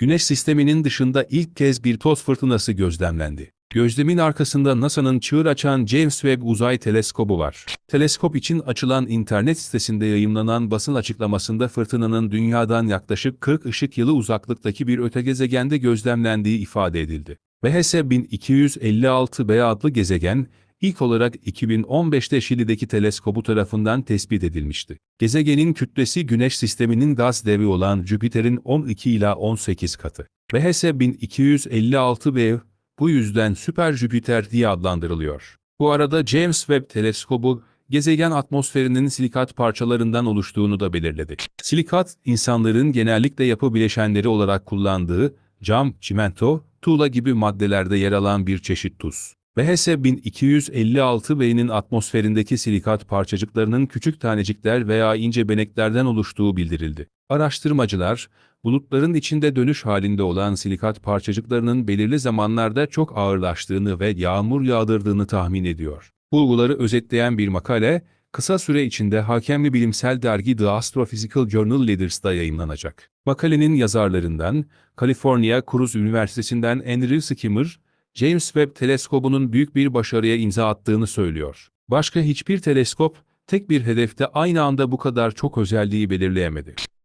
Güneş sisteminin dışında ilk kez bir toz fırtınası gözlemlendi. Gözlemin arkasında NASA'nın çığır açan James Webb Uzay Teleskobu var. Teleskop için açılan internet sitesinde yayımlanan basın açıklamasında fırtınanın dünyadan yaklaşık 40 ışık yılı uzaklıktaki bir öte gezegende gözlemlendiği ifade edildi. BHS 1256b adlı gezegen, ilk olarak 2015'te Şili'deki teleskobu tarafından tespit edilmişti. Gezegenin kütlesi Güneş sisteminin gaz devi olan Jüpiter'in 12 ila 18 katı. BHS 1256b bu yüzden Süper Jüpiter diye adlandırılıyor. Bu arada James Webb teleskobu, gezegen atmosferinin silikat parçalarından oluştuğunu da belirledi. Silikat, insanların genellikle yapı bileşenleri olarak kullandığı cam, çimento, tuğla gibi maddelerde yer alan bir çeşit tuz. BHS 1256 b'nin atmosferindeki silikat parçacıklarının küçük tanecikler veya ince beneklerden oluştuğu bildirildi. Araştırmacılar, bulutların içinde dönüş halinde olan silikat parçacıklarının belirli zamanlarda çok ağırlaştığını ve yağmur yağdırdığını tahmin ediyor. Bulguları özetleyen bir makale, kısa süre içinde hakemli bilimsel dergi The Astrophysical Journal Leaders'da yayımlanacak. Makalenin yazarlarından, California Cruz Üniversitesi'nden Andrew Skimmer, James Webb teleskobunun büyük bir başarıya imza attığını söylüyor. Başka hiçbir teleskop, tek bir hedefte aynı anda bu kadar çok özelliği belirleyemedi.